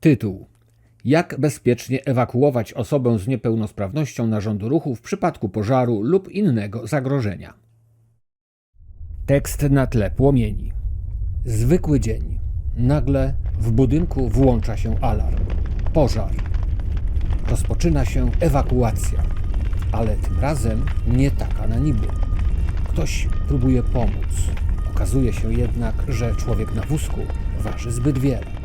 Tytuł: Jak bezpiecznie ewakuować osobę z niepełnosprawnością narządu ruchu w przypadku pożaru lub innego zagrożenia. Tekst na tle płomieni. Zwykły dzień. Nagle w budynku włącza się alarm. Pożar. Rozpoczyna się ewakuacja, ale tym razem nie taka na niby. Ktoś próbuje pomóc. Okazuje się jednak, że człowiek na wózku waży zbyt wiele.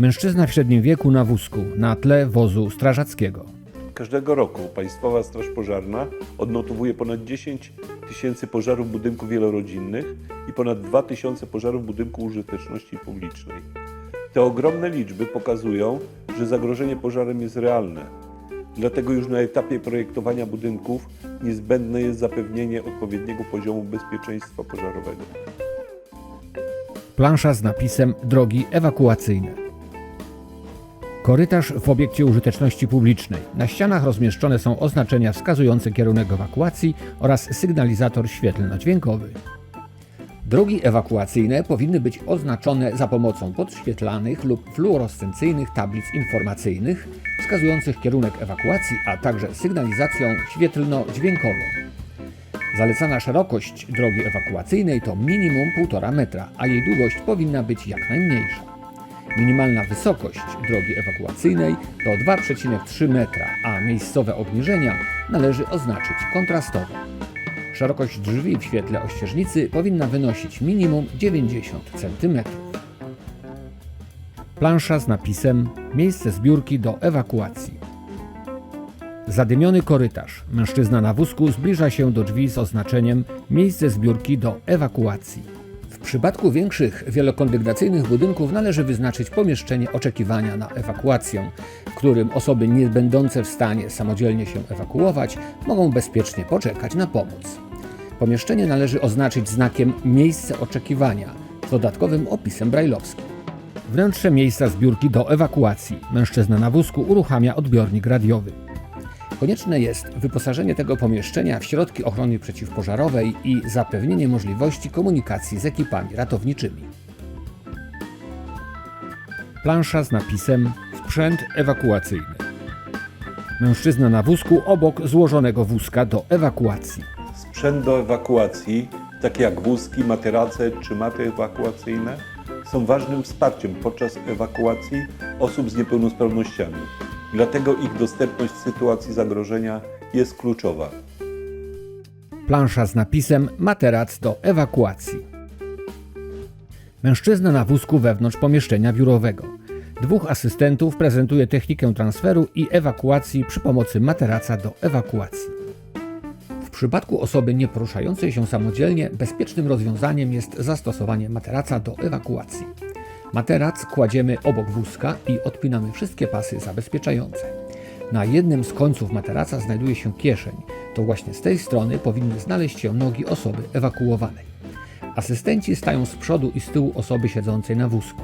Mężczyzna w średnim wieku na wózku, na tle wozu strażackiego. Każdego roku Państwowa Straż Pożarna odnotowuje ponad 10 tysięcy pożarów budynków wielorodzinnych i ponad 2 tysiące pożarów budynków użyteczności publicznej. Te ogromne liczby pokazują, że zagrożenie pożarem jest realne. Dlatego już na etapie projektowania budynków niezbędne jest zapewnienie odpowiedniego poziomu bezpieczeństwa pożarowego. Plansza z napisem Drogi ewakuacyjne. Korytarz w obiekcie użyteczności publicznej. Na ścianach rozmieszczone są oznaczenia wskazujące kierunek ewakuacji oraz sygnalizator świetlno-dźwiękowy. Drogi ewakuacyjne powinny być oznaczone za pomocą podświetlanych lub fluorescencyjnych tablic informacyjnych wskazujących kierunek ewakuacji, a także sygnalizacją świetlno-dźwiękową. Zalecana szerokość drogi ewakuacyjnej to minimum 1,5 metra, a jej długość powinna być jak najmniejsza. Minimalna wysokość drogi ewakuacyjnej to 2,3 metra, a miejscowe obniżenia należy oznaczyć kontrastowo. Szerokość drzwi w świetle ościeżnicy powinna wynosić minimum 90 cm. Plansza z napisem Miejsce zbiórki do ewakuacji. Zadymiony korytarz. Mężczyzna na wózku zbliża się do drzwi z oznaczeniem Miejsce zbiórki do ewakuacji. Przypadku większych wielokondygnacyjnych budynków należy wyznaczyć pomieszczenie oczekiwania na ewakuację, w którym osoby nie będące w stanie samodzielnie się ewakuować mogą bezpiecznie poczekać na pomoc. Pomieszczenie należy oznaczyć znakiem Miejsce oczekiwania z dodatkowym opisem brajlowskim. Wnętrze miejsca zbiórki do ewakuacji. Mężczyzna na wózku uruchamia odbiornik radiowy. Konieczne jest wyposażenie tego pomieszczenia w środki ochrony przeciwpożarowej i zapewnienie możliwości komunikacji z ekipami ratowniczymi. Plansza z napisem Sprzęt ewakuacyjny. Mężczyzna na wózku obok złożonego wózka do ewakuacji. Sprzęt do ewakuacji, takie jak wózki, materace czy maty ewakuacyjne, są ważnym wsparciem podczas ewakuacji osób z niepełnosprawnościami. Dlatego ich dostępność w sytuacji zagrożenia jest kluczowa. Plansza z napisem Materac do ewakuacji. Mężczyzna na wózku wewnątrz pomieszczenia biurowego. Dwóch asystentów prezentuje technikę transferu i ewakuacji przy pomocy materaca do ewakuacji. W przypadku osoby nie poruszającej się samodzielnie, bezpiecznym rozwiązaniem jest zastosowanie materaca do ewakuacji. Materac kładziemy obok wózka i odpinamy wszystkie pasy zabezpieczające. Na jednym z końców materaca znajduje się kieszeń. To właśnie z tej strony powinny znaleźć się nogi osoby ewakuowanej. Asystenci stają z przodu i z tyłu osoby siedzącej na wózku.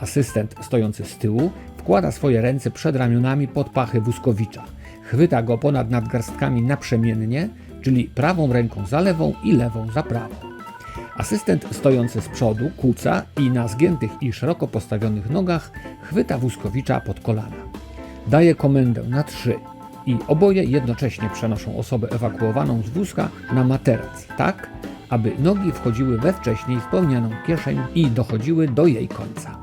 Asystent stojący z tyłu wkłada swoje ręce przed ramionami pod pachy wózkowicza. Chwyta go ponad nadgarstkami naprzemiennie, czyli prawą ręką za lewą i lewą za prawą. Asystent stojący z przodu kuca i na zgiętych i szeroko postawionych nogach chwyta wózkowicza pod kolana. Daje komendę na trzy i oboje jednocześnie przenoszą osobę ewakuowaną z wózka na materac, tak aby nogi wchodziły we wcześniej wspomnianą kieszeń i dochodziły do jej końca.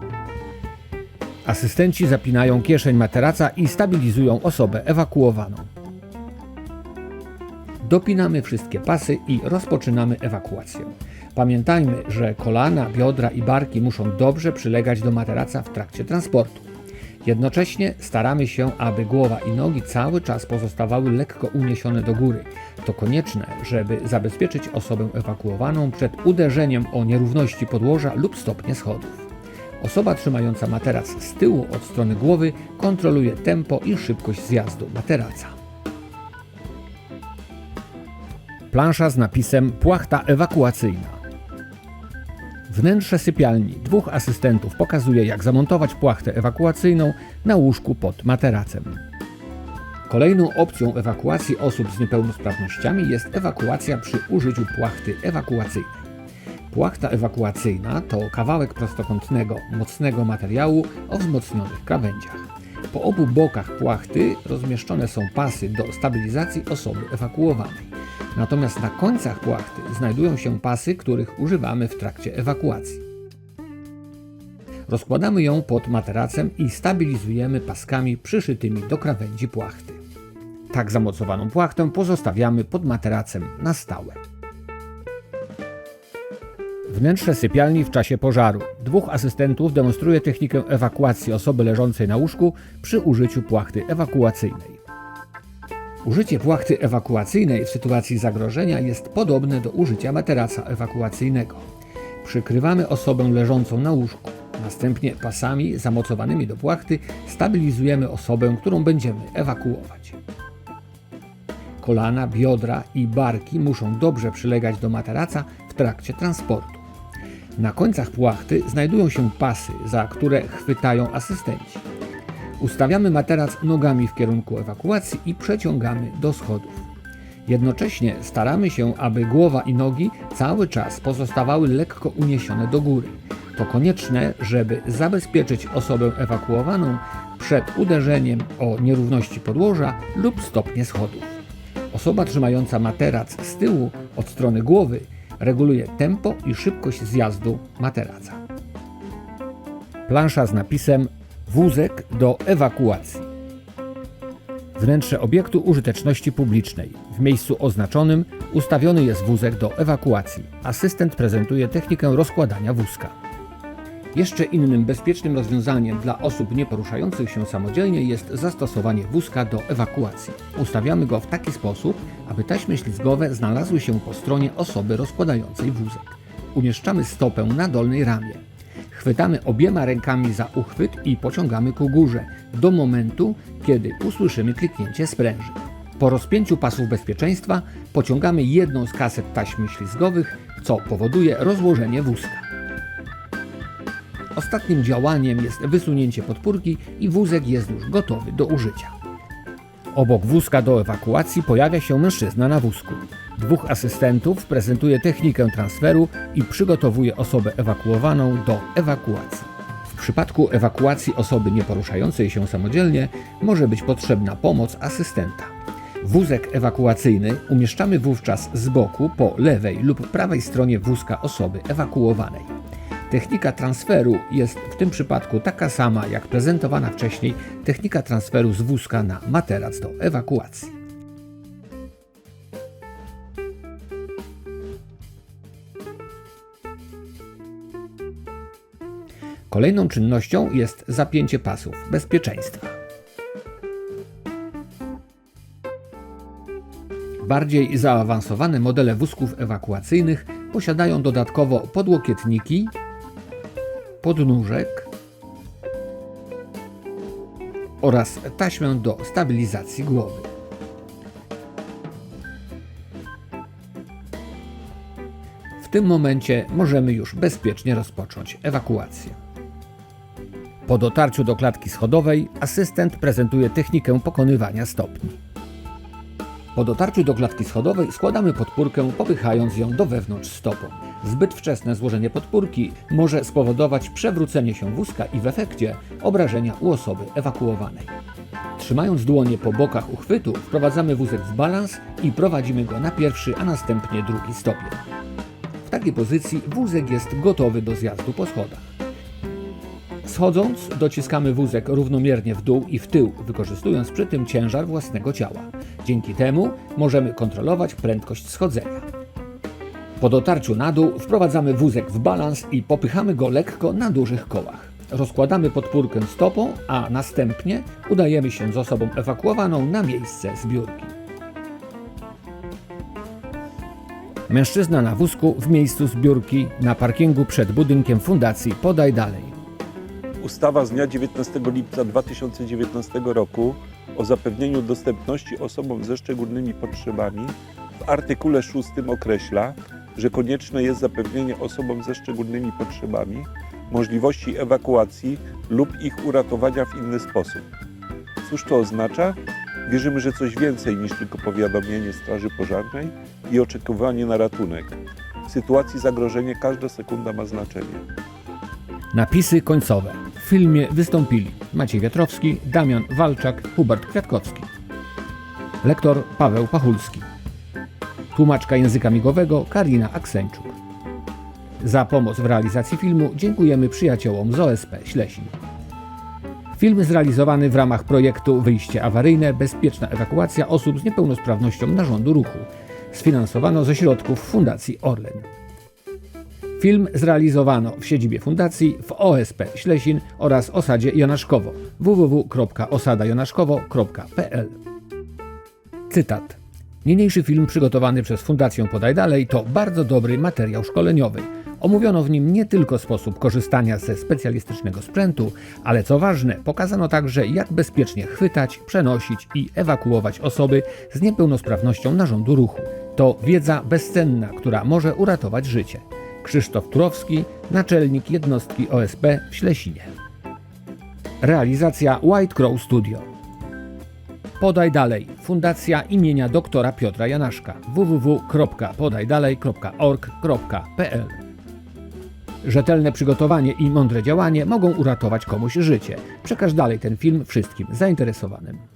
Asystenci zapinają kieszeń materaca i stabilizują osobę ewakuowaną. Dopinamy wszystkie pasy i rozpoczynamy ewakuację. Pamiętajmy, że kolana, biodra i barki muszą dobrze przylegać do materaca w trakcie transportu. Jednocześnie staramy się, aby głowa i nogi cały czas pozostawały lekko uniesione do góry. To konieczne, żeby zabezpieczyć osobę ewakuowaną przed uderzeniem o nierówności podłoża lub stopnie schodów. Osoba trzymająca materac z tyłu od strony głowy kontroluje tempo i szybkość zjazdu materaca. Plansza z napisem Płachta ewakuacyjna. Wnętrze sypialni dwóch asystentów pokazuje, jak zamontować płachtę ewakuacyjną na łóżku pod materacem. Kolejną opcją ewakuacji osób z niepełnosprawnościami jest ewakuacja przy użyciu płachty ewakuacyjnej. Płachta ewakuacyjna to kawałek prostokątnego, mocnego materiału o wzmocnionych krawędziach. Po obu bokach płachty rozmieszczone są pasy do stabilizacji osoby ewakuowanej. Natomiast na końcach płachty znajdują się pasy, których używamy w trakcie ewakuacji. Rozkładamy ją pod materacem i stabilizujemy paskami przyszytymi do krawędzi płachty. Tak zamocowaną płachtę pozostawiamy pod materacem na stałe. Wnętrze sypialni w czasie pożaru. Dwóch asystentów demonstruje technikę ewakuacji osoby leżącej na łóżku przy użyciu płachty ewakuacyjnej. Użycie płachty ewakuacyjnej w sytuacji zagrożenia jest podobne do użycia materaca ewakuacyjnego. Przykrywamy osobę leżącą na łóżku. Następnie pasami zamocowanymi do płachty stabilizujemy osobę, którą będziemy ewakuować. Kolana, biodra i barki muszą dobrze przylegać do materaca w trakcie transportu. Na końcach płachty znajdują się pasy, za które chwytają asystenci. Ustawiamy materac nogami w kierunku ewakuacji i przeciągamy do schodów. Jednocześnie staramy się, aby głowa i nogi cały czas pozostawały lekko uniesione do góry. To konieczne, żeby zabezpieczyć osobę ewakuowaną przed uderzeniem o nierówności podłoża lub stopnie schodów. Osoba trzymająca materac z tyłu od strony głowy reguluje tempo i szybkość zjazdu materaca. Plansza z napisem Wózek do ewakuacji. Wnętrze obiektu użyteczności publicznej. W miejscu oznaczonym ustawiony jest wózek do ewakuacji. Asystent prezentuje technikę rozkładania wózka. Jeszcze innym bezpiecznym rozwiązaniem dla osób nieporuszających się samodzielnie jest zastosowanie wózka do ewakuacji. Ustawiamy go w taki sposób, aby taśmy ślizgowe znalazły się po stronie osoby rozkładającej wózek. Umieszczamy stopę na dolnej ramie. Chwytamy obiema rękami za uchwyt i pociągamy ku górze do momentu, kiedy usłyszymy kliknięcie spręży. Po rozpięciu pasów bezpieczeństwa pociągamy jedną z kaset taśmy ślizgowych, co powoduje rozłożenie wózka. Ostatnim działaniem jest wysunięcie podpórki i wózek jest już gotowy do użycia. Obok wózka do ewakuacji pojawia się mężczyzna na wózku. Dwóch asystentów prezentuje technikę transferu i przygotowuje osobę ewakuowaną do ewakuacji. W przypadku ewakuacji osoby nieporuszającej się samodzielnie może być potrzebna pomoc asystenta. Wózek ewakuacyjny umieszczamy wówczas z boku po lewej lub prawej stronie wózka osoby ewakuowanej. Technika transferu jest w tym przypadku taka sama jak prezentowana wcześniej technika transferu z wózka na materac do ewakuacji. Kolejną czynnością jest zapięcie pasów bezpieczeństwa. Bardziej zaawansowane modele wózków ewakuacyjnych posiadają dodatkowo podłokietniki, podnóżek oraz taśmę do stabilizacji głowy. W tym momencie możemy już bezpiecznie rozpocząć ewakuację. Po dotarciu do klatki schodowej asystent prezentuje technikę pokonywania stopni. Po dotarciu do klatki schodowej składamy podpórkę, popychając ją do wewnątrz stopą. Zbyt wczesne złożenie podpórki może spowodować przewrócenie się wózka i w efekcie obrażenia u osoby ewakuowanej. Trzymając dłonie po bokach uchwytu, wprowadzamy wózek w balans i prowadzimy go na pierwszy, a następnie drugi stopień. W takiej pozycji wózek jest gotowy do zjazdu po schodach. Schodząc, dociskamy wózek równomiernie w dół i w tył, wykorzystując przy tym ciężar własnego ciała. Dzięki temu możemy kontrolować prędkość schodzenia. Po dotarciu na dół wprowadzamy wózek w balans i popychamy go lekko na dużych kołach. Rozkładamy podpórkę stopą, a następnie udajemy się z osobą ewakuowaną na miejsce zbiórki. Mężczyzna na wózku w miejscu zbiórki na parkingu przed budynkiem fundacji Podaj Dalej. Ustawa z dnia 19 lipca 2019 roku o zapewnieniu dostępności osobom ze szczególnymi potrzebami w artykule 6 określa, że konieczne jest zapewnienie osobom ze szczególnymi potrzebami możliwości ewakuacji lub ich uratowania w inny sposób. Cóż to oznacza? Wierzymy, że coś więcej niż tylko powiadomienie Straży Pożarnej i oczekiwanie na ratunek. W sytuacji zagrożenia każda sekunda ma znaczenie. Napisy końcowe. W filmie wystąpili Maciej Wiatrowski, Damian Walczak, Hubert Kwiatkowski. Lektor Paweł Pachulski. Tłumaczka języka migowego Karina Aksenczuk. Za pomoc w realizacji filmu dziękujemy przyjaciołom z OSP Ślesin. Film zrealizowany w ramach projektu Wyjście awaryjne Bezpieczna ewakuacja osób z niepełnosprawnością narządu ruchu. Sfinansowano ze środków Fundacji Orlen. Film zrealizowano w siedzibie fundacji w OSP Ślesin oraz osadzie Jonaszkowo www.osadajonaszkowo.pl Cytat. Niniejszy film przygotowany przez Fundację Podaj Dalej to bardzo dobry materiał szkoleniowy. Omówiono w nim nie tylko sposób korzystania ze specjalistycznego sprzętu, ale co ważne, pokazano także jak bezpiecznie chwytać, przenosić i ewakuować osoby z niepełnosprawnością narządu ruchu. To wiedza bezcenna, która może uratować życie. Krzysztof Turowski, naczelnik jednostki OSP w Ślesinie. Realizacja White Crow Studio. Podaj dalej. Fundacja imienia doktora Piotra Janaszka. www.podajdalej.org.pl Rzetelne przygotowanie i mądre działanie mogą uratować komuś życie. Przekaż dalej ten film wszystkim zainteresowanym.